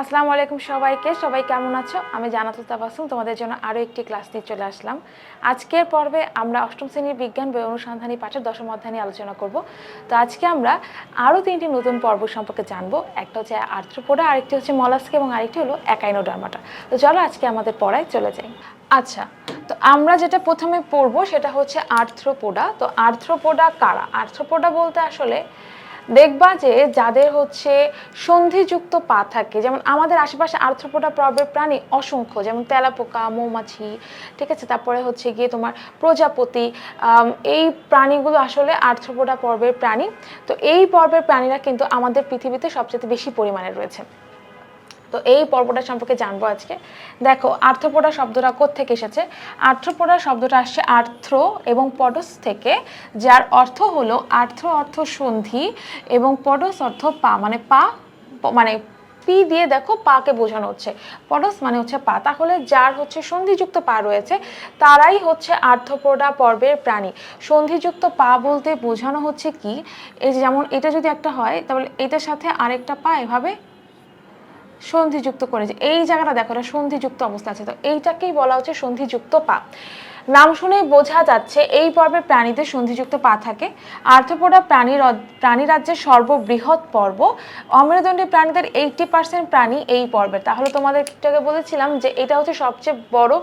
আসসালামু আলাইকুম সবাইকে। সবাই কেমন আছো? আমি জানাতুল তাবাসুম তোমাদের জন্য আরও একটি ক্লাস নিয়ে চলে আসলাম। আজকের পর্বে আমরা অষ্টম শ্রেণির বিজ্ঞান বই অনুসন্ধানী পাঠের দশম অধ্যায় নিয়ে আলোচনা করব। তো আজকে আমরা আরও তিনটি নতুন পর্ব সম্পর্কে জানব। একটা হচ্ছে আর্থ্রোপোডা, আরেকটি হচ্ছে মলাস্ক এবং আরেকটি হলো একাইনোডার্মাটা তো চলো আজকে আমাদের পড়ায় চলে যাই। আচ্ছা তো আমরা যেটা প্রথমে পড়ব সেটা হচ্ছে আর্থ্রোপোডা। তো আর্থ্রোপোডা কারা? আর্থ্রোপোডা বলতে আসলে দেখবা যে যাদের হচ্ছে সন্ধিযুক্ত পা থাকে, যেমন আমাদের আশেপাশে আর্থ্রোপোডা পর্বের প্রাণী অসংখ্য, যেমন তেলাপোকা, মৌমাছি, ঠিক আছে? তারপরে হচ্ছে গিয়ে তোমার প্রজাপতি এই প্রাণীগুলো আসলে আর্থ্রোপোডা পর্বের প্রাণী। তো এই পর্বের প্রাণীরা কিন্তু আমাদের পৃথিবীতে সবচেয়ে বেশি পরিমাণে রয়েছে। তো এই পর্বটা সম্পর্কে জানব আজকে। দেখো, আর্থ্রোপোডা শব্দটা থেকে এসেছে? আর্থ্রোপোডা শব্দটা আসছে আর্থ্রো এবং পডস থেকে, যার অর্থ হলো আর্থ্র অর্থ সন্ধি এবং পডস অর্থ পা মানে পা মানে পি দিয়ে দেখো পাকে বোঝানো হচ্ছে। পডস মানে হচ্ছে পা। তাহলে যার হচ্ছে সন্ধিযুক্ত পা রয়েছে, তারাই হচ্ছে আর্থ্রোপোডা পর্বের প্রাণী। সন্ধিযুক্ত পা বলতে বোঝানো হচ্ছে কি? এই যেমন এটা যদি একটা হয়, তাহলে এটার সাথে আরেকটা পা এভাবে সন্ধিযুক্ত করেছে। এই জায়গাটা দেখো, এটা সন্ধিযুক্ত অবস্থা আছে। তো এইটাকেই বলা হচ্ছে সন্ধিযুক্ত পা নাম শুনেই বোঝা যাচ্ছে এই পর্বে প্রাণীদের সন্ধিযুক্ত পা থাকে। আর্থ্রোপোডা প্রাণী র- প্রাণী রাজ্যের সর্ববৃহৎ পর্ব। অমেরুদণ্ডী প্রাণীদের এইটটি পার্সেন্ট প্রাণী এই পর্বের। তাহলে তোমাদের একটু বলেছিলাম যে এটা হচ্ছে সবচেয়ে বড়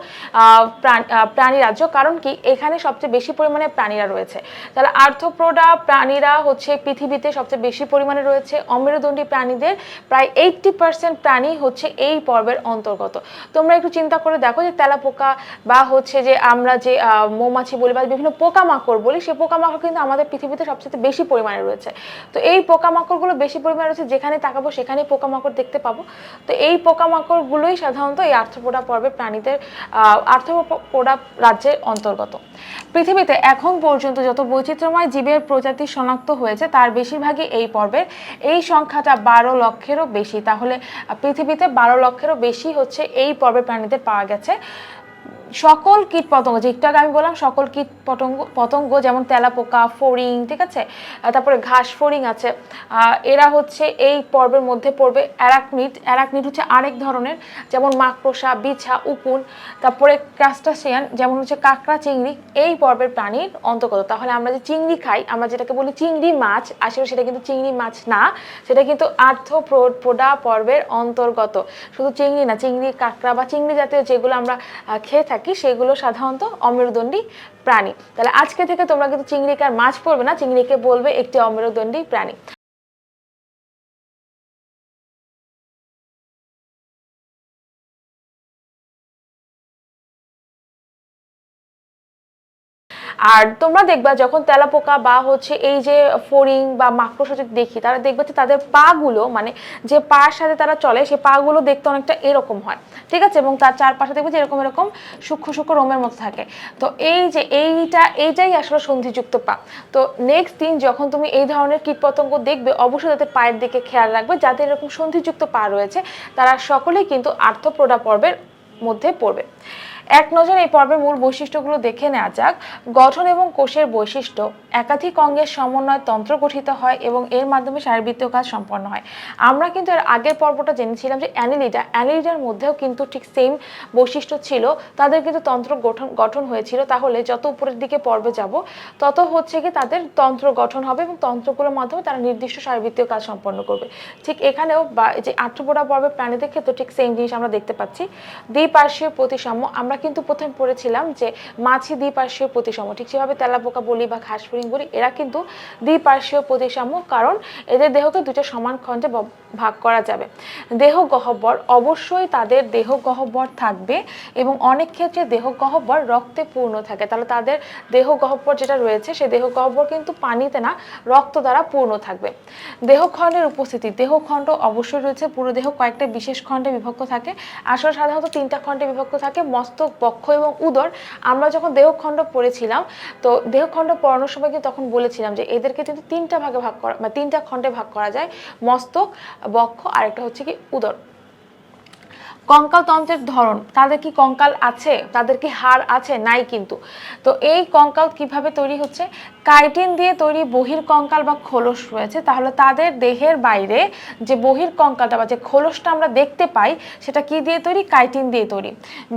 প্রাণী রাজ্য। কারণ কি? এখানে সবচেয়ে বেশি পরিমাণে প্রাণীরা রয়েছে। তাহলে আর্থ্রোপোডা প্রাণীরা হচ্ছে পৃথিবীতে সবচেয়ে বেশি পরিমাণে রয়েছে। অমেরুদণ্ডী প্রাণীদের প্রায় এইটটি পার্সেন্ট প্রাণী হচ্ছে এই পর্বের অন্তর্গত। তোমরা একটু চিন্তা করে দেখো যে তেলাপোকা বা হচ্ছে যে আমরা যে মৌমাছি বলি বা বিভিন্ন পোকামাকড় বলি সেই পোকামাকড় কিন্তু আমাদের পৃথিবীতে সবচেয়ে বেশি পরিমাণে রয়েছে। তো এই পোকামাকড়গুলো বেশি পরিমাণে রয়েছে যেখানে তাকাবো সেখানেই পোকামাকড় দেখতে পাবো। তো এই পোকামাকড়গুলোই সাধারণত এই আর্থ্রোপোডা পর্বের প্রাণীদের আহ, আর্থ্রোপোডা রাজ্যের অন্তর্গত। পৃথিবীতে এখন পর্যন্ত যত বৈচিত্র্যময় জীবের প্রজাতি শনাক্ত হয়েছে তার বেশিরভাগই এই পর্বের। এই সংখ্যাটা বারো লক্ষেরও বেশি। তাহলে পৃথিবীতে বারো লক্ষেরও বেশি হচ্ছে এই পর্বের প্রাণীদের পাওয়া গেছে। সকল কীট পতঙ্গ, যে একটু আমি বললাম সকল কীট পতঙ্গ পতঙ্গ যেমন তেলাপোকা, ফড়িং, ঠিক আছে? তারপরে ঘাস ফড়িং আছে। এরা হচ্ছে এই পর্বের মধ্যে পড়বে অ্যারাকনিট অ্যারাকনিট হচ্ছে আরেক ধরনের, যেমন মাকড়সা, বিছা, উকুন, তারপরে ক্রাস্টাসিয়ান, যেমন হচ্ছে কাঁকড়া, চিংড়ি, এই পর্বের প্রাণীর অন্তর্গত। তাহলে আমরা যে চিংড়ি খাই, আমরা যেটাকে বলি চিংড়ি মাছ আসলে সেটা কিন্তু চিংড়ি মাছ না, সেটা কিন্তু আর্থ্রোপোডা পর্বের অন্তর্গত। শুধু চিংড়ি না, চিংড়ি, কাঁকড়া বা চিংড়ি জাতীয় যেগুলো আমরা খেয়ে থাকি সেগুলো সাধারণত অমেরুদণ্ডী প্রাণী। তাহলে আজকে থেকে তোমরা কিন্তু চিংড়িকে আর মাছ পড়বে না, চিংড়িকে বলবে একটি অমেরুদণ্ডী প্রাণী। আর তোমরা দেখবা যখন তেলাপোকা বা হচ্ছে এই যে ফড়িং বা মাকড়সা যদি দেখি, তারা দেখবে যে তাদের পাগুলো মানে যে পার সাথে তারা চলে সেই পাগুলো দেখতে অনেকটা এরকম হয়, ঠিক আছে? এবং তার চারপাশে দেখবে যে এরকম এরকম সূক্ষ্ম সূক্ষ্ম রোমের মতো থাকে। তো এই যে এইটা, এইটাই আসলে সন্ধিযুক্ত পা। তো নেক্সট দিন যখন তুমি এই ধরনের কীটপতঙ্গ দেখবে, অবশ্যই তাদের পায়ের দিকে খেয়াল রাখবে যাদের এরকম সন্ধিযুক্ত পা রয়েছে, তারা সকলেই কিন্তু আর্থপ্রোডা পর্বের মধ্যে পড়বে। এক নজর এই পর্বের মূল বৈশিষ্ট্যগুলো দেখে নেওয়া যাক। গঠন এবং কোষের বৈশিষ্ট্য, একাধিক অঙ্গের সমন্বয় তন্ত্র গঠিত হয় এবং এর মাধ্যমে শারীরবৃত্তীয় কাজ সম্পন্ন হয়। আমরা কিন্তু এর আগের পর্বটা জেনেছিলাম যে অ্যানিলিডা, অ্যানিলিডার মধ্যেও কিন্তু ঠিক সেম বৈশিষ্ট্য ছিল। তাদের কিন্তু তন্ত্র গঠন গঠন হয়েছিল। তাহলে যত উপরের দিকে পর্বে যাব, তত হচ্ছে কি তাদের তন্ত্র গঠন হবে এবং তন্ত্রগুলোর মাধ্যমে তারা নির্দিষ্ট শারীরবৃত্তীয় কাজ সম্পন্ন করবে। ঠিক এখানেও বা যে আঠ্রপোড়া পর্বের প্রাণীদের ক্ষেত্রে ঠিক সেম জিনিস আমরা দেখতে পাচ্ছি। দ্বিপার্শ্বীয় প্রতিসাম্য, আমরা কিন্তু প্রথমে পড়েছিলাম যে মাছি দ্বিপার্শ্বীয় প্রতিসাম্য ঠিক সেভাবে তেলাপোকা বলি বা ঘাস ফড়িং বলি, এরা কিন্তু দ্বিপার্শ্বীয় প্রতিসাম্য কারণ এদের দেহকে দুটো সমান খণ্ডে ভাগ করা যাবে। দেহ গহ্বর অবশ্যই তাদের দেহ গহ্বর থাকবে এবং অনেক ক্ষেত্রে দেহ গহ্বর রক্তে পূর্ণ থাকে। তাহলে তাদের দেহ গহ্বর যেটা রয়েছে সেই দেহ গহ্বর কিন্তু পানিতে না রক্ত দ্বারা পূর্ণ থাকবে। দেহখণ্ডের উপস্থিতি দেহখণ্ড অবশ্যই রয়েছে। পুরো দেহ কয়েকটা বিশেষ খণ্ডে বিভক্ত থাকে। আসলে সাধারণত তিনটা খণ্ডে বিভক্ত থাকে। মস্তক বক্ষ এবং উদর, আমরা যখন দেহখণ্ড পড়েছিলাম, তো দেহখণ্ড পড়ানোর সময় কিন্তু তখন বলেছিলাম যে এদেরকে কিন্তু তিনটা ভাগে ভাগ করা বা তিনটা খণ্ডে ভাগ করা যায়, মস্তক, বক্ষ আর একটা হচ্ছে কি উদর। কঙ্কাল তন্ত্রের ধরন, তাদের কি কঙ্কাল আছে? তাদের কি হাড় আছে? নাই কিন্তু। তো এই কঙ্কাল কীভাবে তৈরি হচ্ছে? কাইটিন দিয়ে তৈরি বহির কঙ্কাল বা খোলস রয়েছে তাহলে তাদের দেহের বাইরে যে বহির কঙ্কালটা বা যে খোলসটা আমরা দেখতে পাই সেটা কি দিয়ে তৈরি? কাইটিন দিয়ে তৈরি।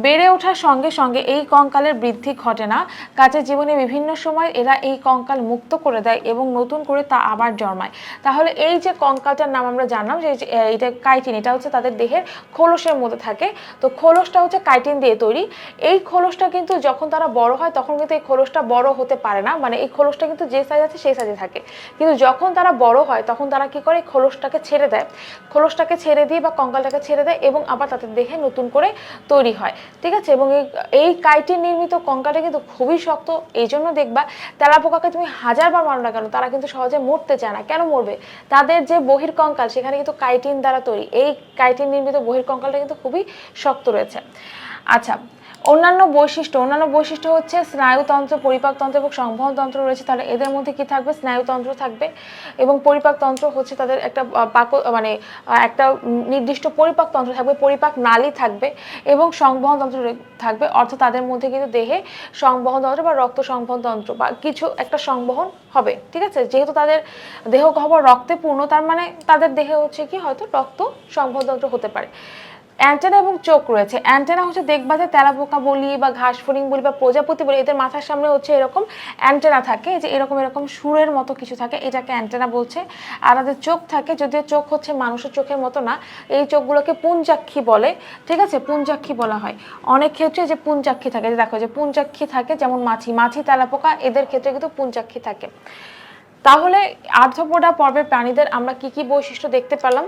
বেড়ে ওঠার সঙ্গে সঙ্গে এই কঙ্কালের বৃদ্ধি ঘটে না। গাছের জীবনে বিভিন্ন সময় এরা এই কঙ্কাল মুক্ত করে দেয় এবং নতুন করে তা আবার জন্মায়। তাহলে এই যে কঙ্কালটার নাম আমরা জানলাম যে যে, এটা কাইটিন এটা হচ্ছে তাদের দেহের খোলসের মধ্যে থাকে। তো খোলসটা হচ্ছে কাইটিন দিয়ে তৈরি। এই খোলসটা কিন্তু যখন তারা বড় হয় তখন কিন্তু এই খোলসটা বড় হতে পারে না। মানে এই খোলসটা কিন্তু যে সাইজ আছে সেই সাইজে থাকে। কিন্তু যখন তারা বড় হয়, তখন তারা কি করে? খোলসটাকে ছেড়ে দেয়। খোলসটাকে ছেড়ে দিয়ে বা কঙ্কালটাকে ছেড়ে দেয় এবং আবার তাদের দেহে নতুন করে তৈরি হয়। ঠিক আছে? এবং এই কাইটিন নির্মিত কঙ্কালটা কিন্তু খুবই শক্ত। এই জন্য দেখবা, তেলাপোকাকে তুমি হাজারবার মারো না কেন? তারা কিন্তু সহজে মরতে চায় না। কেন মরবে? তাদের যে বহির কঙ্কাল, সেখানে কিন্তু কাইটিন দ্বারা তৈরি। এই কাইটিন নির্মিত বহির কঙ্কালটা কিন্তু খুবই শক্ত রয়েছে। আচ্ছা অন্যান্য বৈশিষ্ট্য অন্যান্য বৈশিষ্ট্য হচ্ছে স্নায়ুতন্ত্র, পরিপাকতন্ত্র এবং সংবহনতন্ত্র রয়েছে, তাহলে এদের মধ্যে কি থাকবে? স্নায়ুতন্ত্র থাকবে এবং পরিপাকতন্ত্র হচ্ছে তাদের একটা পাক মানে একটা নির্দিষ্ট পরিপাকতন্ত্র থাকবে, পরিপাক নালী থাকবে এবং সংবহনতন্ত্র থাকবে। অর্থাৎ তাদের মধ্যে কিন্তু দেহে সংবহনতন্ত্র বা রক্ত সংবহনতন্ত্র বা কিছু একটা সংবহন হবে, ঠিক আছে? যেহেতু তাদের দেহ গহ্বর রক্তে পূর্ণ, তার মানে তাদের দেহে হচ্ছে কি? হয়তো রক্ত সংবহনতন্ত্র হতে পারে। অ্যান্টেনা এবং চোখ রয়েছে। অ্যান্টেনা হচ্ছে দেখবা যে তেলাপোকা বলি বা ঘাস ফড়িং বলি বা প্রজাপতি বলি, এদের মাথার সামনে হচ্ছে এরকম অ্যান্টেনা থাকে যে এরকম এরকম সুরের মতো কিছু থাকে, এটাকে অ্যান্টেনা বলছে। আর তাদের চোখ থাকে, যদিও চোখ হচ্ছে মানুষের চোখের মতো না, এই চোখগুলোকে পুঞ্জাক্ষী বলে, ঠিক আছে? পুঞ্জাক্ষী বলা হয়। অনেক ক্ষেত্রে যে পুঞ্জাক্ষী থাকে, যে দেখো, যে পুঞ্জাক্ষী থাকে, যেমন মাছি মাছি, তেলাপোকা, এদের ক্ষেত্রে কিন্তু পুঞ্জাক্ষী থাকে। তাহলে আর্থপোডা পর্বের প্রাণীদের আমরা কি কি বৈশিষ্ট্য দেখতে পেলাম?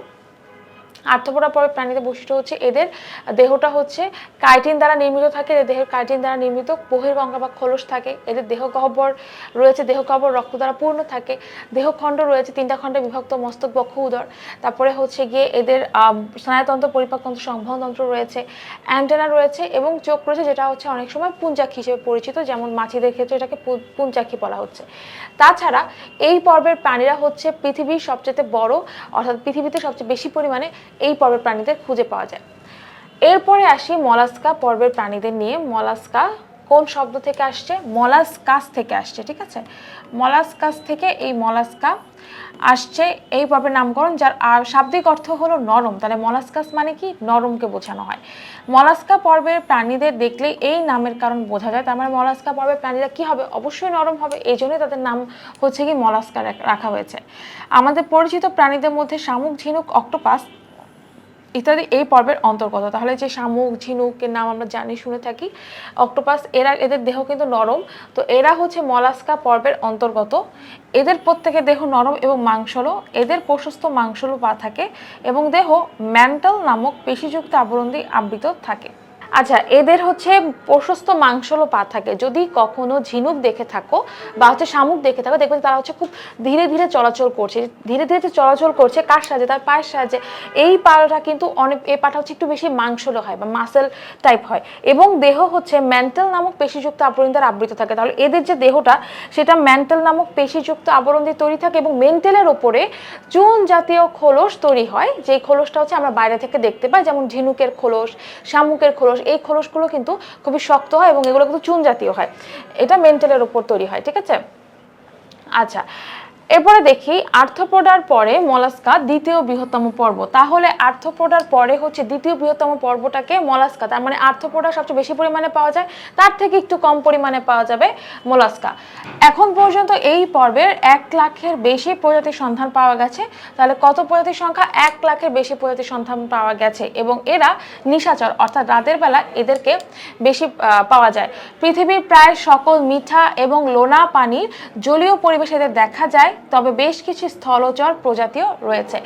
আর্থপোডা পর্বের প্রাণীদের বৈশিষ্ট্য হচ্ছে এদের দেহটা হচ্ছে কাইটিন দ্বারা নির্মিত থাকে, এদের দেহের কাইটিন দ্বারা নির্মিত বহির্গঙ্গা বা খোলস থাকে, এদের দেহ গহ্বর রয়েছে, দেহ গহ্বর রক্ত দ্বারা পূর্ণ থাকে দেহখণ্ড রয়েছে, তিনটা খণ্ডে বিভক্ত মস্তক, বক্ষ, উদর, তারপরে হচ্ছে গিয়ে এদের স্নায়ুতন্ত্র, পরিপাকতন্ত্র সংবহনতন্ত্র রয়েছে, অ্যান্টেনা রয়েছে এবং চোখ রয়েছে, যেটা হচ্ছে অনেক সময় পুঞ্জাক্ষী হিসেবে পরিচিত, যেমন মাছিদের ক্ষেত্রে এটাকে পু- পুঞ্জাক্ষী বলা হচ্ছে। তাছাড়া এই পর্বের প্রাণীরা হচ্ছে পৃথিবীর সবচেয়ে বড়, অর্থাৎ পৃথিবীতে সবচেয়ে বেশি পরিমাণে এই পর্বের প্রাণীদের খুঁজে পাওয়া যায়। এরপরে আসি মলাস্কা পর্বের প্রাণীদের নিয়ে। মলাস্কা কোন শব্দ থেকে আসছে? মলাস্কাস থেকে আসছে, ঠিক আছে? মলাস্কাস থেকে এই মলাস্কা আসছে এই পর্বের নামকরণ, যার শাব্দিক অর্থ হলো নরম। তাহলে মলাস্কাস মানে কি? নরমকে বোঝানো হয়। মলাস্কা পর্বের প্রাণীদের দেখলে এই নামের কারণ বোঝা যায়। তার মানে মলাস্কা পর্বের প্রাণীরা কি হবে? অবশ্যই নরম হবে। এই জন্যই তাদের নাম হচ্ছে কি? মলাস্কা রাখা হয়েছে। আমাদের পরিচিত প্রাণীদের মধ্যে শামুক, ঝিনুক, অক্টোপাস ইত্যাদি, এই পর্বের অন্তর্গত। তাহলে যে শামুক ঝিনুকের নাম আমরা জানি, শুনে থাকি। অক্টোপাস, এরা, এদের দেহ কিন্তু নরম। তো এরা হচ্ছে মলাস্কা পর্বের অন্তর্গত। এদের প্রত্যেকে দেহ নরম এবং মাংসলো। এদের প্রশস্ত মাংসলো পা থাকে এবং দেহ ম্যান্টাল নামক পেশিযুক্ত আবরণ দিয়ে আবৃত থাকে। আচ্ছা এদের হচ্ছে প্রশস্ত মাংসলো পা থাকে। যদি কখনো ঝিনুক দেখে থাকো বা হচ্ছে শামুক দেখে থাকো দেখবেন তারা হচ্ছে খুব ধীরে ধীরে চলাচল করছে। ধীরে ধীরে চলাচল করছে, কার সাহায্যে, তার পায়ের সাহায্যে, এই পাটা কিন্তু অনেক, এই পাটা হচ্ছে একটু বেশি মাংসলো হয় বা মাসেল টাইপ হয়। এবং দেহ হচ্ছে ম্যান্টাল নামক পেশিযুক্ত আবরণ দ্বারা আবৃত থাকে। তাহলে এদের যে দেহটা, সেটা ম্যান্টাল নামক পেশিযুক্ত আবরণ দিয়ে তৈরি থাকে এবং মেন্টালের ওপরে চুন জাতীয় খোলস তৈরি হয়। যে খোলসটা হচ্ছে আমরা বাইরে থেকে দেখতে পাই, যেমন ঝিনুকের খোলস, শামুকের খোলস এই খোলসগুলো কিন্তু খুবই শক্ত হয় এবং এগুলো কিন্তু চুন জাতীয় হয়। এটা মেন্টালের ওপর তৈরি হয়, ঠিক আছে? আচ্ছা এরপরে দেখি আর্থপোডার পরে মলাস্কা দ্বিতীয় বৃহত্তম পর্ব। তাহলে আর্থপোডার পরে হচ্ছে দ্বিতীয় বৃহত্তম পর্বটাকে মলাস্কা, তার মানে আর্থপোডা সবচেয়ে বেশি পরিমাণে পাওয়া যায়, তার থেকে একটু কম পরিমাণে পাওয়া যাবে মলাস্কা। এখন পর্যন্ত এই পর্বের এক লাখের বেশি প্রজাতির সন্ধান পাওয়া গেছে, তাহলে কত প্রজাতির সংখ্যা? এক লাখের বেশি প্রজাতির সন্ধান পাওয়া গেছে এবং এরা নিশাচর, অর্থাৎ রাতের বেলা এদেরকে বেশি পাওয়া যায়। পৃথিবীর প্রায় সকল মিঠা এবং লোনা পানির জলীয় পরিবেশে এদের দেখা যায় তবে বেশ কিছু স্থলচর প্রজাতিও রয়েছে।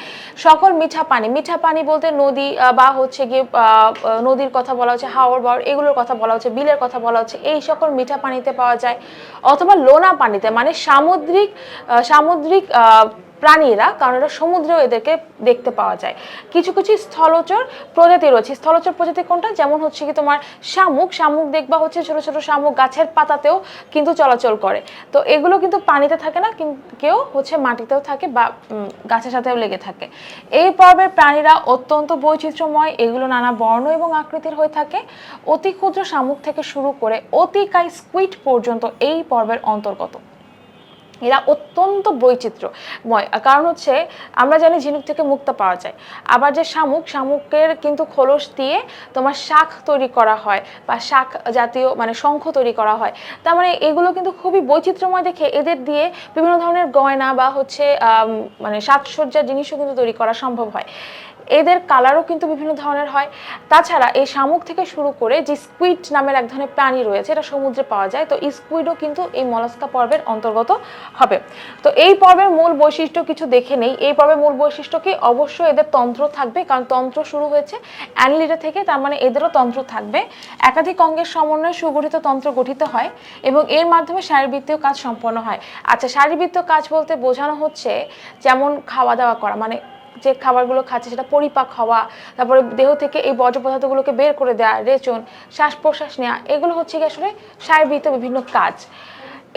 সকল মিঠা পানি মিঠা পানি বলতে নদী বা হচ্ছে গিয়ে নদীর কথা বলা হচ্ছে হাওড় বাওড় এগুলোর কথা বলা হচ্ছে, বিলের কথা বলা হচ্ছে, এই সকল মিঠা পানিতে পাওয়া যায়। অথবা লোনা পানিতে মানে সামুদ্রিক সামুদ্রিক প্রাণীরা, কারণ এটা সমুদ্রেও এদেরকে দেখতে পাওয়া যায়। কিছু কিছু স্থলচর প্রজাতি রয়েছে। স্থলচর প্রজাতি কোনটা? যেমন হচ্ছে কি তোমার শামুক। শামুক দেখবা হচ্ছে ছোট ছোট শামুক গাছের পাতাতেও কিন্তু চলাচল করে। তো এগুলো কিন্তু পানিতে থাকে না কেউ হচ্ছে মাটিতেও থাকে বা গাছের সাথেও লেগে থাকে। এই পর্বের প্রাণীরা অত্যন্ত বৈচিত্র্যময়। এগুলো নানা বর্ণ এবং আকৃতির হয়ে থাকে। অতি ক্ষুদ্র শামুক থেকে শুরু করে অতিকায় স্কুইড পর্যন্ত এই পর্বের অন্তর্গত। এরা অত্যন্ত বৈচিত্র্যময়। কারণ হচ্ছে, আমরা জানি ঝিনুক থেকে মুক্তা পাওয়া যায়। আবার যে শামুক, শামুকের কিন্তু খোলস দিয়ে তোমার শাক তৈরি করা হয় বা শাক জাতীয় মানে শঙ্খ তৈরি করা হয়। তার মানে এগুলো কিন্তু খুবই বৈচিত্র্যময় দেখে এদের দিয়ে বিভিন্ন ধরনের গয়না বা হচ্ছে মানে সাজসজ্জার জিনিসও কিন্তু তৈরি করা সম্ভব হয়। এদের কালারও কিন্তু বিভিন্ন ধরনের হয়। তাছাড়া এই শামুক থেকে শুরু করে যে স্কুইড নামের এক ধরনের প্রাণী রয়েছে, এটা সমুদ্রে পাওয়া যায়। তো স্কুইডও কিন্তু এই মলাস্কা পর্বের অন্তর্গত হবে। তো এই পর্বের মূল বৈশিষ্ট্য কিছু দেখে নেই। এই পর্বের মূল বৈশিষ্ট্য কি অবশ্যই এদের তন্ত্র থাকবে, কারণ তন্ত্র শুরু হয়েছে অ্যানিলিটা থেকে, তার মানে এদেরও তন্ত্র থাকবে। একাধিক অঙ্গের সমন্বয়ে সুগঠিত তন্ত্র গঠিত হয় এবং এর মাধ্যমে শারীরবৃত্তীয় কাজ সম্পন্ন হয়। আচ্ছা শারীরবৃত্তীয় কাজ বলতে বোঝানো হচ্ছে যেমন খাওয়া দাওয়া করা মানে যে খাবারগুলো খাচ্ছে সেটা পরিপাক হওয়া, তারপরে দেহ থেকে এই বর্জ্য পদার্থগুলোকে বের করে দেওয়া রেচন শ্বাস প্রশ্বাস নেওয়া এগুলো হচ্ছে কি আসলে শারীরবৃত্তীয় বিভিন্ন কাজ।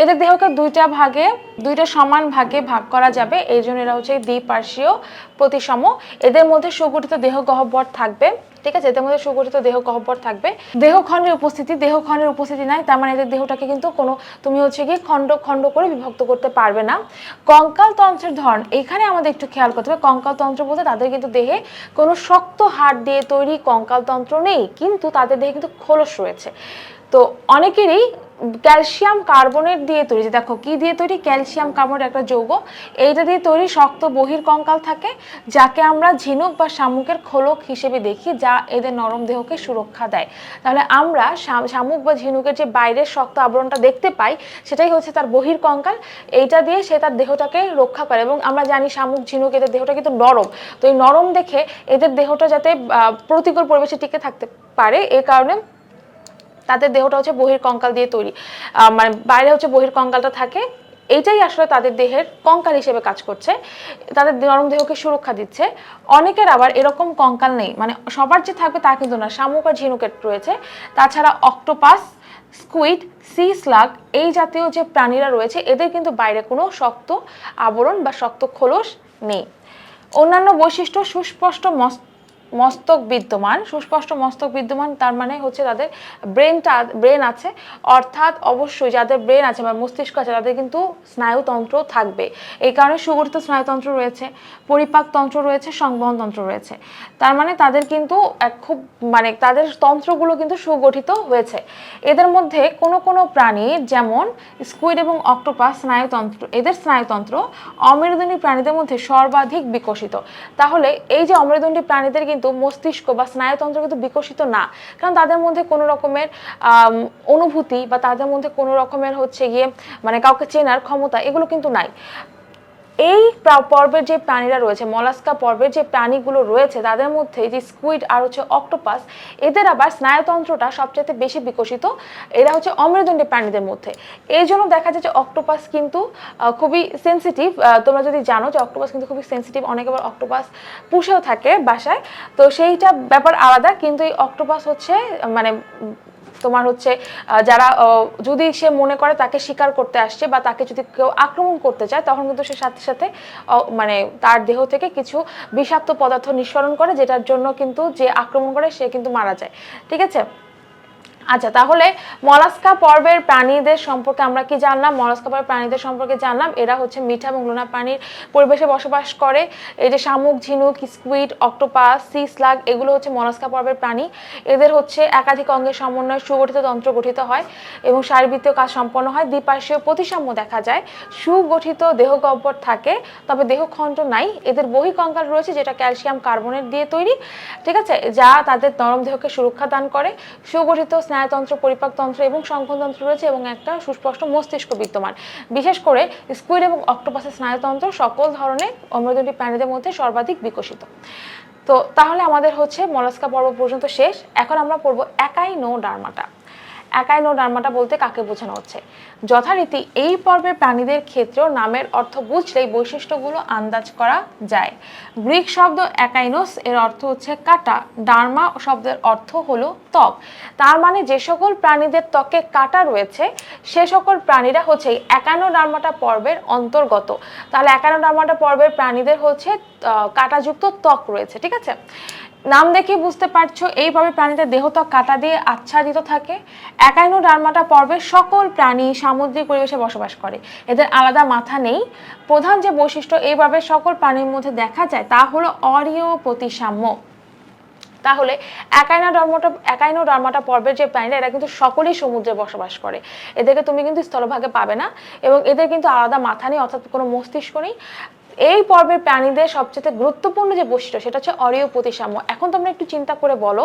এদের দেহকে দুইটা ভাগে, দুইটা সমান ভাগে ভাগ করা যাবে। এই জন্য এরা হচ্ছে দ্বিপার্শ্বীয় প্রতিসম। এদের মধ্যে সুগঠিত দেহ গহ্বর থাকবে, ঠিক আছে? এদের মধ্যে সুগঠিত দেহ গহ্বর থাকবে। দেহখণ্ডের উপস্থিতি দেহখণ্ডের উপস্থিতি নাই, তার মানে এদের দেহটাকে কিন্তু কোনো, তুমি হচ্ছে কি খণ্ড খণ্ড করে বিভক্ত করতে পারবে না। কঙ্কাল তন্ত্রের ধরন, এখানে আমাদের একটু খেয়াল করতে হবে। কঙ্কাল তন্ত্র বলতে তাদের কিন্তু দেহে কোনো শক্ত হাড় দিয়ে তৈরি কঙ্কাল তন্ত্র নেই, কিন্তু তাদের দেহে কিন্তু খোলস রয়েছে। তো অনেকেরই ক্যালসিয়াম কার্বনেট দিয়ে তৈরি দেখো কি দিয়ে তৈরি? ক্যালসিয়াম কার্বনেট একটা যৌগ। এইটা দিয়ে তৈরি শক্ত বহির কঙ্কাল থাকে, যাকে আমরা ঝিনুক বা শামুকের খোলক হিসেবে দেখি, যা এদের নরম দেহকে সুরক্ষা দেয়। তাহলে আমরা শামুক বা ঝিনুকের যে বাইরের শক্ত আবরণটা দেখতে পাই, সেটাই হচ্ছে তার বহির কঙ্কাল এইটা দিয়ে সে তার দেহটাকে রক্ষা করে এবং আমরা জানি শামুক, ঝিনুক এদের দেহটা কিন্তু নরম। তো এই নরম দেখে এদের দেহটা যাতে প্রতিকূল পরিবেশে টিকে থাকতে পারে, এ কারণে তাদের দেহটা হচ্ছে বহির কঙ্কাল দিয়ে তৈরি। মানে বাইরে হচ্ছে বহির কঙ্কালটা থাকে। এইটাই আসলে তাদের দেহের কঙ্কাল হিসেবে কাজ করছে। তাদের নরম দেহকে সুরক্ষা দিচ্ছে। অনেকের আবার এরকম কঙ্কাল নেই। মানে সবার যে থাকবে তা কিন্তু না। শামুক আর ঝিনুকের রয়েছে। তাছাড়া অক্টোপাস, স্কুইড, সি স্লাগ এই জাতীয় যে প্রাণীরা রয়েছে, এদের কিন্তু বাইরে কোনো শক্ত আবরণ বা শক্ত খোলস নেই। অন্যান্য বৈশিষ্ট্য, সুস্পষ্ট মস- মস্তক বিদ্যমান, সুস্পষ্ট মস্তক বিদ্যমান, তার মানে হচ্ছে তাদের ব্রেনটা ব্রেন আছে। অর্থাৎ অবশ্যই যাদের ব্রেন আছে বা মস্তিষ্ক আছে, তাদের কিন্তু স্নায়ুতন্ত্র থাকবে। এই কারণে সুগঠিত স্নায়ুতন্ত্র রয়েছে, পরিপাক তন্ত্র রয়েছে, সংবহন তন্ত্র রয়েছে। তার মানে তাদের কিন্তু এক খুব মানে তাদের তন্ত্রগুলো কিন্তু সুগঠিত হয়েছে। এদের মধ্যে কোনো কোনো প্রাণী, যেমন স্কুইড এবং অক্টোপাস স্নায়ুতন্ত্র, এদের স্নায়ুতন্ত্র অমেরুদণ্ডী প্রাণীদের মধ্যে সর্বাধিক বিকশিত। তাহলে এই যে অমেরুদণ্ডী প্রাণীদের কিন্তু মস্তিষ্ক বা স্নায়ুতন্ত্র কিন্তু বিকশিত না। কারণ তাদের মধ্যে কোনো রকমের অনুভূতি বা তাদের মধ্যে কোনো রকমের হচ্ছে গিয়ে মানে কাউকে চেনার ক্ষমতা এগুলো কিন্তু নাই। এই পর্বের যে প্রাণীরা রয়েছে, মলাস্কা পর্বের যে প্রাণীগুলো রয়েছে, তাদের মধ্যে যে স্কুইড আর হচ্ছে অক্টোপাস এদের আবার স্নায়ুতন্ত্রটা সবচেয়ে বেশি বিকশিত। এরা হচ্ছে অমেরুদণ্ডী প্রাণীদের মধ্যে। এই জন্য দেখা যায় যে অক্টোপাস কিন্তু খুবই সেন্সিটিভ তোমরা যদি জানো যে অক্টোপাস কিন্তু খুবই সেন্সিটিভ অনেকে আবার অক্টোপাস পুষেও থাকে বাসায়। তো সেইটা ব্যাপার আলাদা, কিন্তু এই অক্টোপাস হচ্ছে মানে তোমার হচ্ছে যারা যদি সে মনে করে তাকে স্বীকার করতে আসছে বা তাকে যদি কেউ আক্রমণ করতে চায়, তখন কিন্তু সে সাথে সাথে মানে তার দেহ থেকে কিছু বিষাক্ত পদার্থ নিঃসরণ করে, যেটার জন্য কিন্তু যে আক্রমণ করে সে কিন্তু মারা যায়। ঠিক আছে? আচ্ছা তাহলে মলাস্কা পর্বের প্রাণীদের সম্পর্কে আমরা কি জানলাম? মলাস্কা পর্বের প্রাণীদের সম্পর্কে জানলাম। এরা হচ্ছে মিঠা এবং লোনা পানির পরিবেশে বসবাস করে। এই যে শামুক, ঝিনুক, স্কুইড, অক্টোপাস, সি স্লাগ, এগুলো হচ্ছে মলাস্কা পর্বের প্রাণী। এদের হচ্ছে একাধিক অঙ্গের সমন্বয়ে সুগঠিত তন্ত্র গঠিত হয় এবং শারীরবৃত্তীয় কাজ সম্পন্ন হয়। দ্বিপার্শ্বীয় প্রতিসাম্য দেখা যায়। সুগঠিত দেহ থাকে, তবে দেহখণ্ড নাই। এদের বহিকঙ্কাল রয়েছে, যেটা ক্যালসিয়াম কার্বনেট দিয়ে তৈরি, ঠিক আছে? যা তাদের নরম দেহকে সুরক্ষা দান করে। সুগঠিত স্নায়ুতন্ত্র, পরিপাকতন্ত্র এবং সংখ্যতন্ত্র রয়েছে এবং একটা সুস্পষ্ট মস্তিষ্ক বিদ্যমান। বিশেষ করে স্কুইড এবং অক্টোপাসের স্নায়ুতন্ত্র সকল ধরনের অমৃদণ্ডী প্রাণীদের মধ্যে সর্বাধিক বিকশিত। তো তাহলে আমাদের হচ্ছে মলাস্কা পর্ব পর্যন্ত শেষ। এখন আমরা পড়ব একাই নো ডার্মাটা। একাই নো ডার্মাটা বলতে কাকে বোঝানো হচ্ছে? যথারীতি এই পর্বের প্রাণীদের ক্ষেত্রেও নামের অর্থ বুঝলেই বৈশিষ্ট্যগুলো আন্দাজ করা যায়। গ্রিক শব্দ একাইনোস এর অর্থ হচ্ছে কাটা। ডার্মা শব্দের অর্থ হলো ত্বক। তার মানে যে সকল প্রাণীদের ত্বকে কাটা রয়েছে, সে সকল প্রাণীরা হচ্ছে এই একানো ডার্মাটা পর্বের অন্তর্গত। তাহলে একানো ডার্মাটা পর্বের প্রাণীদের হচ্ছে কাঁটাযুক্ত ত্বক রয়েছে, ঠিক আছে? নাম দেখে বুঝতে পারছ এইভাবে প্রাণীদের দেহত্বক কাটা দিয়ে আচ্ছাদিত থাকে। একাইনো ডার্মাটা পর্বের সকল প্রাণী সামুদ্রিক পরিবেশে বসবাস করে। এদের আলাদা মাথা নেই। প্রধান যে বৈশিষ্ট্য এইভাবে সকল প্রাণীর মধ্যে দেখা যায় তা হলো অরীয় প্রতিসাম্য। তাহলে একাইনা ডর্মাটা, একাইনো ডর্মাটা পর্বের যে প্রাণীরা, এরা কিন্তু সকলেই সমুদ্রে বসবাস করে। এদেরকে তুমি কিন্তু স্থলভাগে পাবে না এবং এদের কিন্তু আলাদা মাথা নেই, অর্থাৎ কোনো মস্তিষ্ক নেই। এই পর্বের প্রাণীদের সবচেয়ে গুরুত্বপূর্ণ যে বৈশিষ্ট্য, সেটা হচ্ছে অরীয় প্রতিসাম্য। এখন তোমরা একটু চিন্তা করে বলো,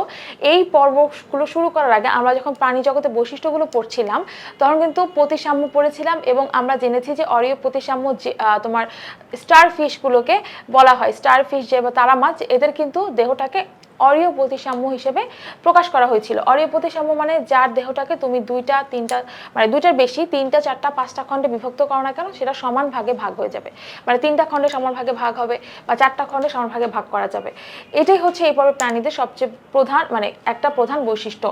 এই পর্বগুলো শুরু করার আগে আমরা যখন প্রাণী জগতে বৈশিষ্ট্যগুলো পড়ছিলাম, তখন কিন্তু প্রতিসাম্য পড়েছিলাম এবং আমরা জেনেছি যে অরীয় প্রতিসাম্য যে তোমার স্টার ফিশগুলোকে বলা হয়। স্টার ফিশ যে তারা মাছ, এদের কিন্তু দেহটাকে অরীয় প্রতিসাম্য হিসেবে প্রকাশ করা হয়েছিল। অরীয় প্রতিসাম্য মানে যার দেহটাকে তুমি দুইটা, তিনটা মানে দুইটার বেশি, তিনটা, চারটা, পাঁচটা খণ্ডে বিভক্ত করো না কেন, সেটা সমান ভাগে ভাগ হয়ে যাবে। মানে তিনটা খণ্ডে সমান ভাগে ভাগ হবে বা চারটা খণ্ডে সমান ভাগে ভাগ করা যাবে। এটাই হচ্ছে এই পর্বে প্রাণীদের সবচেয়ে প্রধান মানে একটা প্রধান বৈশিষ্ট্য।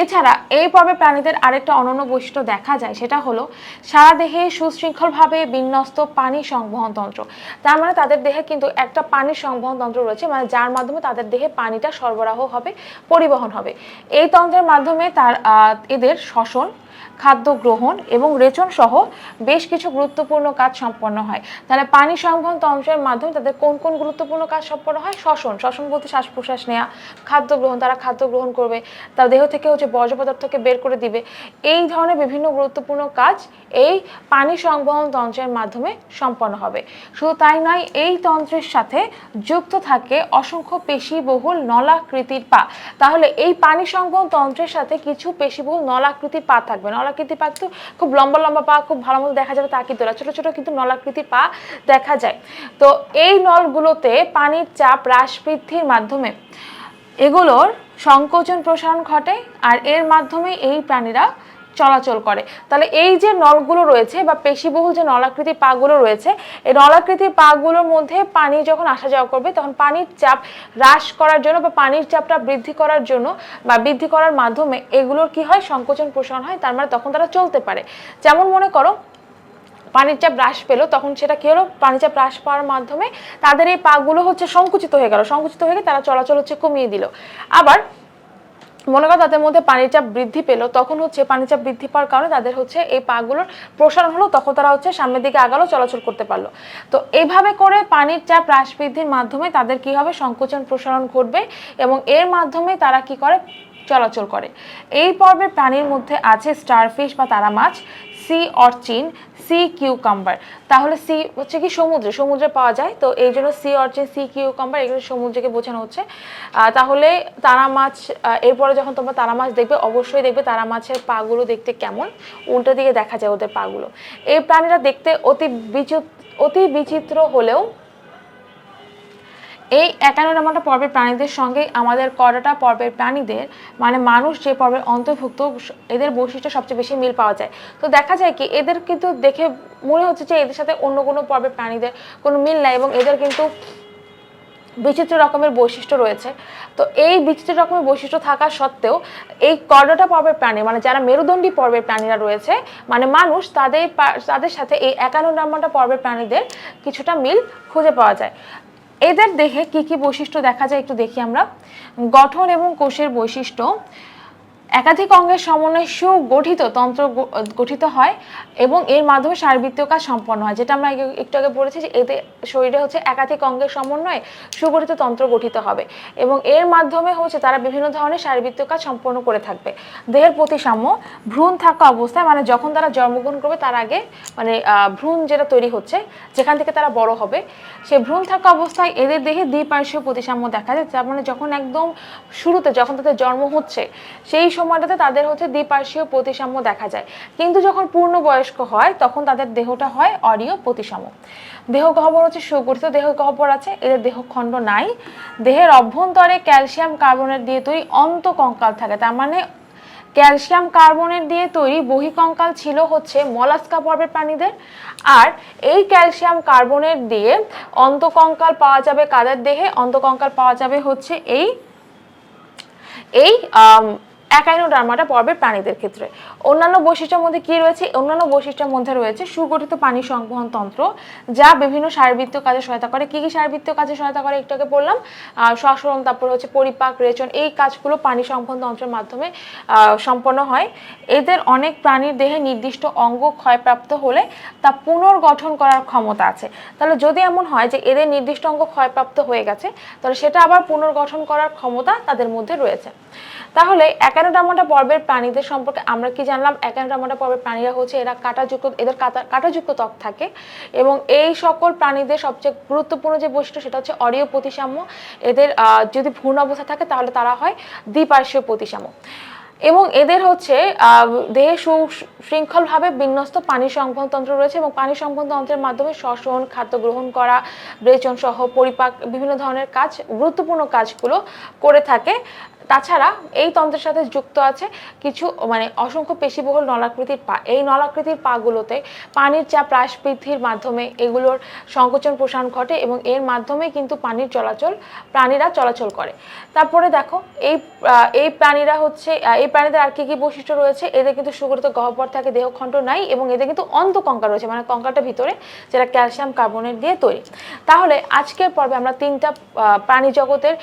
এছাড়া এই পর্বে প্রাণীদের আরেকটা অনন্য বৈশিষ্ট্য দেখা যায়, সেটা হলো সারা দেহে সুশৃঙ্খলভাবে বিন্যস্ত পানি সংবহন তন্ত্র তার মানে তাদের দেহে কিন্তু একটা পানির সংবহন তন্ত্র রয়েছে মানে যার মাধ্যমে তাদের দেহে পানিটা সরবরাহ হবে পরিবহন হবে। এই তন্ত্রের মাধ্যমে তার এদের শ্বসন খাদ্য গ্রহণ এবং রেচন সহ বেশ কিছু গুরুত্বপূর্ণ কাজ সম্পন্ন হয়। তাহলে পানি সংবহন তন্ত্রের মাধ্যমে তাদের কোন কোন গুরুত্বপূর্ণ কাজ সম্পন্ন হয়? শ্বসন। শ্বসন বলতে শ্বাস প্রশ্বাস নেওয়া খাদ্য গ্রহণ, তারা খাদ্য গ্রহণ করবে, তার দেহ থেকে হচ্ছে বর্জ্য পদার্থকে বের করে দিবে। এই ধরনের বিভিন্ন গুরুত্বপূর্ণ কাজ এই পানি সংবহন তন্ত্রের মাধ্যমে সম্পন্ন হবে। শুধু তাই নয়, এই তন্ত্রের সাথে যুক্ত থাকে অসংখ্য পেশিবহুল নলাকৃতির পা। তাহলে এই পানি সংবহন তন্ত্রের সাথে কিছু পেশিবহুল নলাকৃতির পা থাকবে। নলাকৃতির পা তো খুব লম্বা লম্বা পা, খুব ভালো মতো দেখা যাবে তা কিন্তু না ছোট ছোট কিন্তু নলাকৃতি পা দেখা যায়। তো এই নলগুলোতে পানির চাপ হ্রাস বৃদ্ধির মাধ্যমে এগুলোর সংকোচন প্রসারণ ঘটে আর এর মাধ্যমে এই প্রাণীরা চলাচল করে। তাহলে এই যে নলগুলো রয়েছে বা পেশিবহুল যে নলাকৃতি পাগুলো রয়েছে, এই নলাকৃতি পাগুলোর মধ্যে পানি যখন আসা যাওয়া করবে, তখন পানির চাপ হ্রাস করার জন্য বা পানির চাপটা বৃদ্ধি করার জন্য বা বৃদ্ধি করার মাধ্যমে এগুলোর কি হয়? সংকোচন প্রসারণ হয়, তার মানে তখন তারা চলতে পারে। যেমন মনে করো, পানির চাপ হ্রাস পেল, তখন সেটা কি হলো? পানির চাপ হ্রাস পাওয়ার মাধ্যমে তাদের এই পাগুলো হচ্ছে সংকুচিত হয়ে গেল। সংকুচিত হয়ে গেলে তারা চলাচল হচ্ছে কমিয়ে দিল। আবার মনে করো তাদের মধ্যে পানির চাপ বৃদ্ধি পেল, তখন হচ্ছে পানির চাপ বৃদ্ধি পাওয়ার কারণে তাদের হচ্ছে এই পাগুলোর প্রসারণ হলো, তখন তারা হচ্ছে সামনের দিকে আগালো, চলাচল করতে পারল। তো এইভাবে করে পানির চাপ হ্রাস বৃদ্ধির মাধ্যমে তাদের কি হবে? সংকোচন প্রসারণ ঘটবে এবং এর মাধ্যমে তারা কি করে? চলাচল করে। এই পর্বে প্রাণীর মধ্যে আছে স্টারফিশ বা তারা মাছ। Sea urchin sea cucumber. তাহলে সি হচ্ছে কি সমুদ্রে সমুদ্রে পাওয়া যায়। তো এই জন্য সি অর্চিন সি কিউকাম্বার, এগুলো সমুদ্রকে বোঝানো হচ্ছে। তাহলে তারা মাছ এরপরে যখন তোমরা তারা মাছ দেখবে, অবশ্যই দেখবে তারা মাছের পাগুলো দেখতে কেমন। উল্টো দিকে দেখা যায় ওদের পাগুলো। এই প্রাণীরা দেখতে অতি বিচিত্র অতি বিচিত্র হলেও এই একান্ন নম্বরটা পর্বের প্রাণীদের সঙ্গে আমাদের করাটা পর্বের প্রাণীদের মানে মানুষ যে পর্বের অন্তর্ভুক্ত, এদের বৈশিষ্ট্য সবচেয়ে বেশি মিল পাওয়া যায়। তো দেখা যায় কি, এদের কিন্তু দেখে মনে হচ্ছে যে এদের সাথে অন্য কোনো পর্বের প্রাণীদের কোনো মিল নাই এবং এদের কিন্তু বিচিত্র রকমের বৈশিষ্ট্য রয়েছে। তো এই বিচিত্র রকমের বৈশিষ্ট্য থাকা সত্ত্বেও এই কর্ডটা পর্বের প্রাণী মানে যারা মেরুদণ্ডী পর্বের প্রাণীরা রয়েছে মানে মানুষ তাদের তাদের সাথে এই একান্ন নম্বরটা পর্বের প্রাণীদের কিছুটা মিল খুঁজে পাওয়া যায়। এদের দেহে কি কি বৈশিষ্ট্য দেখা যায় একটু দেখি আমরা। গঠন এবং কোষের বৈশিষ্ট্য। একাধিক অঙ্গের সমন্বয়ে সুগঠিত তন্ত্র গঠিত হয় এবং এর মাধ্যমে শারীরবৃত্তীয় কাজ সম্পন্ন হয়, যেটা আমরা একটু আগে বলেছি যে এতে শরীরে হচ্ছে একাধিক অঙ্গের সমন্বয়ে সুগঠিত তন্ত্র গঠিত হবে এবং এর মাধ্যমে হচ্ছে তারা বিভিন্ন ধরনের শারীরবৃত্তীয় কাজ সম্পন্ন করে থাকবে। দেহের প্রতিসাম্য, ভ্রূণ থাকা অবস্থায় মানে যখন তারা জন্মগ্রহণ করবে তার আগে মানে ভ্রূণ যেটা তৈরি হচ্ছে, যেখান থেকে তারা বড় হবে সেই ভ্রূণ থাকা অবস্থায় এদের দেহে দ্বিপার্শ্বীয় প্রতিসাম্য দেখা যায়। তার মানে যখন একদম শুরুতে, যখন তাদের জন্ম হচ্ছে, সেই সময়টাতে তাদের হচ্ছে দ্বিপার্শ্বীয় প্রতিসাম্য দেখা যায়। কিন্তু যখন পূর্ণবয়স্ক হয়, তখন তাদের দেহটা হয় অরীয় প্রতিসাম্য। দেহ গহ্বর হচ্ছে সুগঠিত, দেহ গহ্বর আছে, এদের দেহখণ্ড নাই। দেহের অভ্যন্তরে ক্যালসিয়াম কার্বনেট দিয়ে তৈরি অন্তকঙ্কাল থাকে। তার মানে ক্যালসিয়াম কার্বনেট দিয়ে তৈরি বহিকঙ্কাল ছিল হচ্ছে মলাস্কা পর্বের প্রাণীদের। আর এই ক্যালসিয়াম কার্বনেট দিয়ে অন্তকঙ্কাল পাওয়া যাবে কাদের দেহে? অন্তকঙ্কাল পাওয়া যাবে হচ্ছে এই এই আম, একাইনোডার্মাটা পর্বের প্রাণীদের ক্ষেত্রে। অন্যান্য বৈশিষ্ট্যের মধ্যে কি রয়েছে? অন্যান্য বৈশিষ্ট্যের মধ্যে রয়েছে সুগঠিত পানি সংবহন তন্ত্র যা বিভিন্ন শারীরবৃত্তীয় কাজে সহায়তা করে। কি কি শারীরবৃত্তীয় কাজে সহায়তা করে? একটু আগে বললাম শ্বাসরোধ তারপর হচ্ছে পরিপাক রেচন এই কাজগুলো পানি সংবহন তন্ত্রের মাধ্যমে সম্পন্ন হয়। এদের অনেক প্রাণীর দেহে নির্দিষ্ট অঙ্গ ক্ষয়প্রাপ্ত হলে তা পুনর্গঠন করার ক্ষমতা আছে। তাহলে যদি এমন হয় যে এদের নির্দিষ্ট অঙ্গ ক্ষয়প্রাপ্ত হয়ে গেছে তাহলে সেটা আবার পুনর্গঠন করার ক্ষমতা তাদের মধ্যে রয়েছে। তাহলে একানোডামাটা পর্বের প্রাণীদের সম্পর্কে আমরা কি জানলাম? একানোডামাটা পর্বের প্রাণীরা হচ্ছে এরা কাঁটাযুক্ত, এদের কাঁটা, কাঁটাযুক্ত ত্বক থাকে এবং এই সকল প্রাণীদের সবচেয়ে গুরুত্বপূর্ণ যে বৈশিষ্ট্য সেটা হচ্ছে অরীয় প্রতিসাম্য। এদের যদি ভ্রূণ অবস্থা থাকে তাহলে তারা হয় দ্বিপার্শ্বীয় প্রতিসাম্য। এবং এদের হচ্ছে দেহে সুশৃঙ্খলভাবে বিন্যস্ত পানি সংবহন তন্ত্র রয়েছে এবং পানি সংবহন তন্ত্রের মাধ্যমে শ্বসন খাদ্য গ্রহণ করা ব্রেচন সহ পরিপাক, বিভিন্ন ধরনের কাজ, গুরুত্বপূর্ণ কাজগুলো করে থাকে। তাছাড়া এই তন্ত্রের সাথে যুক্ত আছে কিছু মানে অসংখ্য পেশিবহুল নলাকৃতির পা, এই নলাকৃতির পাগুলোতে পানির চাপ হ্রাস বৃদ্ধির মাধ্যমে এগুলোর সংকোচন প্রসারণ ঘটে এবং এর মাধ্যমে কিন্তু পানির চলাচল, প্রাণীরা চলাচল করে। তারপরে দেখো, এই এই প্রাণীরা হচ্ছে এই প্রাণীদের আর কী কী বৈশিষ্ট্য রয়েছে? এদের কিন্তু সুগঠিত গহ্বর থাকে, দেহখণ্ড নাই এবং এদের কিন্তু অন্তকঙ্কা রয়েছে মানে কঙ্কাটা ভিতরে যেটা ক্যালসিয়াম কার্বনেট দিয়ে তৈরি। তাহলে আজকের পর্বে আমরা তিনটা প্রাণী জগতের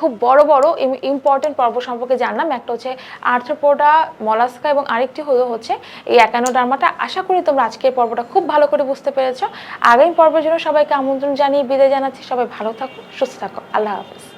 খুব বড় বড় ইম্পর্টেন্ট পর্ব সম্পর্কে জানলাম। একটা হচ্ছে আর্থ্রোপোডা, মলাস্কা এবং আরেকটি হলো হচ্ছে এই একানোডার্মাটা আশা করি তোমরা আজকের পর্বটা খুব ভালো করে বুঝতে পেরেছ। আগামী পর্বের জন্য সবাইকে আমন্ত্রণ জানিয়ে বিদায় জানাচ্ছি। সবাই ভালো থাকো, সুস্থ থাকো। আল্লাহ হাফেজ।